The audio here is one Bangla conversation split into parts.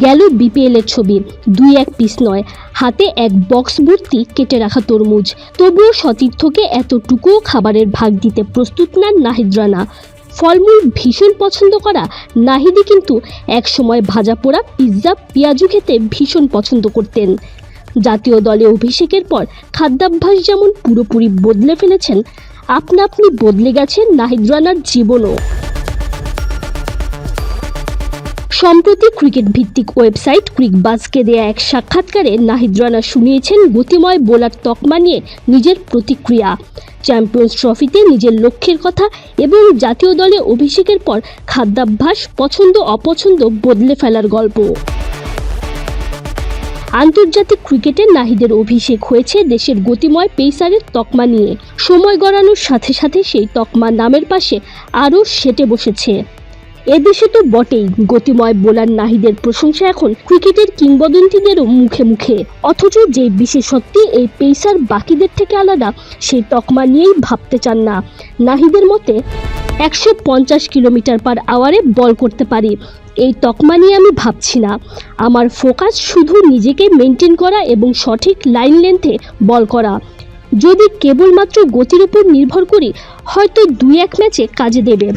গেল বিপিএল এর ছবি। দুই এক পিস নয়। হাতে এক বক্স ভর্তি কেটে রাখা তরমুজ। তবুও সতীর্থকে এতটুকুও খাবারের ভাগ দিতে প্রস্তুত না নাহিদ রানা। ফলমূল ভীষণ পছন্দ করা নাহিদি কিন্তু একসময় ভাজা পোড়া পিৎজা পেঁয়াজু খেতে ভীষণ পছন্দ করতেন। জাতীয় দলে অভিষেকের পর খাদ্যাভ্যাস যেমন পুরোপুরি বদলে ফেলেছেন, আপনা আপনি বদলে গেছে নাহিদ রানার জীবনও। সম্প্রতি ক্রিকেট ভিত্তিক ওয়েবসাইট ক্রিকবাজকে দেয়া এক সাক্ষাৎকারে নাহিদ রানা শুনিয়েছেন গতিময় বোলার তকমা নিয়ে নিজের প্রতিক্রিয়া। চ্যাম্পিয়ন্স ট্রফিতে নিজের লক্ষ্যের কথা এবং জাতীয় দলে অভিষেকের পর খাদ্যাভ্যাস পছন্দ অপছন্দ বদলে ফেলার গল্প। আন্তর্জাতিক ক্রিকেটে নাহিদের অভিষেক হয়েছে দেশের গতিময় পেসারের তকমা নিয়ে। সময় গড়ানোর সাথে সাথে সেই তকমা নামের পাশে আরও সেটে বসেছে। এদেশে তো বটেই গতিময় বোলার নাহিদের প্রশংসা এখন ক্রিকেটের কিংবদন্তিদেরও মুখে মুখে। অথচ যে বিশেষত্বে এই পেসার বাকিদের থেকে আলাদা সেই তকমা নিয়েই ভাবতে চান না। নাহিদের মতে, একশো পঞ্চাশ কিলোমিটার পার আওয়ারে বল করতে পারি। এই তকমা নিয়ে আমি ভাবছি না। আমার ফোকাস শুধু নিজেকে মেনটেন করা এবং সঠিক লাইন লেন্থে বল করা। যদি কেবলমাত্র গতির উপর নির্ভর করি, হয়তো দুই এক ম্যাচে কাজে দেবে।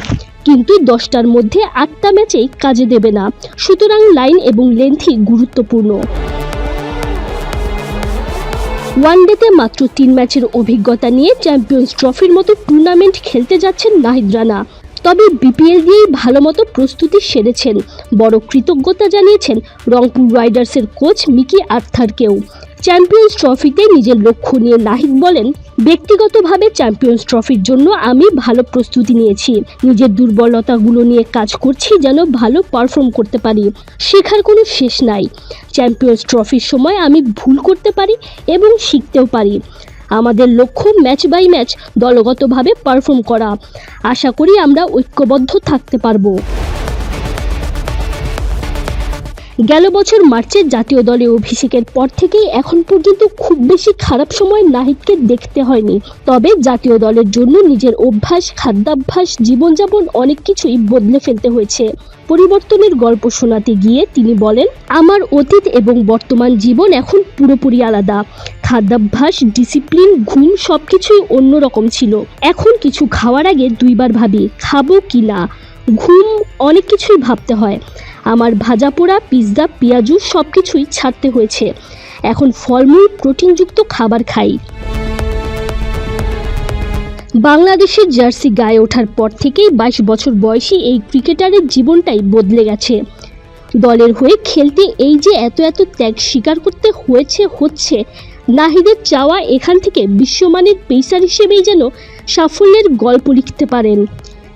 কিন্তু দশটার মধ্যে আটটা ম্যাচেই কাজে দেবে না। সুতরাং লাইন এবং লেন্থই গুরুত্বপূর্ণ। ওয়ানডেতে মাত্র তিন ম্যাচের অভিজ্ঞতা নিয়ে চ্যাম্পিয়ন্স ট্রফির মতো টুর্নামেন্ট খেলতে যাচ্ছেন নাহিদ রানা। তবে বিপিএল দিয়েই ভালো মতো প্রস্তুতি সেরেছেন। বড় কৃতজ্ঞতা জানিয়েছেন রংপুর রাইডার্সের কোচ মিকি আর্থারকেও। চ্যাম্পিয়ন্স ট্রফিতে নিজের লক্ষ্য নিয়ে নাহিদ বলেন, ব্যক্তিগতভাবে চ্যাম্পিয়ন্স ট্রফির জন্য আমি ভালো প্রস্তুতি নিয়েছি। নিজের দুর্বলতাগুলো নিয়ে কাজ করছি যেন ভালো পারফর্ম করতে পারি। শেখার কোনো শেষ নাই। চ্যাম্পিয়ন্স ট্রফির সময় আমি ভুল করতে পারি এবং শিখতেও পারি। আমাদের লক্ষ্য ম্যাচ বাই ম্যাচ দলগতভাবে পারফর্ম করা। আশা করি আমরা ঐক্যবদ্ধ থাকতে পারব। গেল বছর মার্চে জাতীয় দলে অভিষেকের পর থেকেই এখন পর্যন্ত খুব বেশি খারাপ সময় নাহিদকে দেখতে হয়নি। তবে জাতীয় দলের জন্য নিজের অভ্যাস, খাদ্যাভ্যাস, জীবনযাপন অনেক কিছুই বদলে ফেলতে হয়েছে। পরিবর্তনের গল্প শোনাতে গিয়ে তিনি বলেন, আমার অতীত এবং বর্তমান জীবন এখন পুরোপুরি আলাদা। খাদ্যাভ্যাস, ডিসিপ্লিন, ঘুম সব কিছুই অন্যরকম ছিল। এখন কিছু খাওয়ার আগে দুইবার ভাবি, খাব কি না? ঘুম অনেক কিছুই ভাবতে হয়। আমার ভাজা পোড়া পিৎজা, পেঁয়াজু সব কিছুই ছাড়তে হয়েছে। এখন ফলমূল, প্রোটিনযুক্ত খাবার খাই। বাংলাদেশের জার্সি গায়ে ওঠার পর থেকেই বাইশ বছর বয়সী এই ক্রিকেটারের জীবনটাই বদলে গেছে। দলের হয়ে খেলতে এই যে এত এত ত্যাগ স্বীকার করতে হয়েছে, হচ্ছে, নাহিদের চাওয়া এখান থেকে বিশ্বমানের পেসার হিসেবেই যেন সাফল্যের গল্প লিখতে পারেন।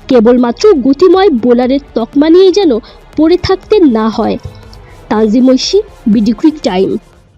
কেবলমাত্র গতিময় বোলারের তকমা নিয়ে যেন পড়ে থাকতে না হয়। Tazim Oishi, BD crictime.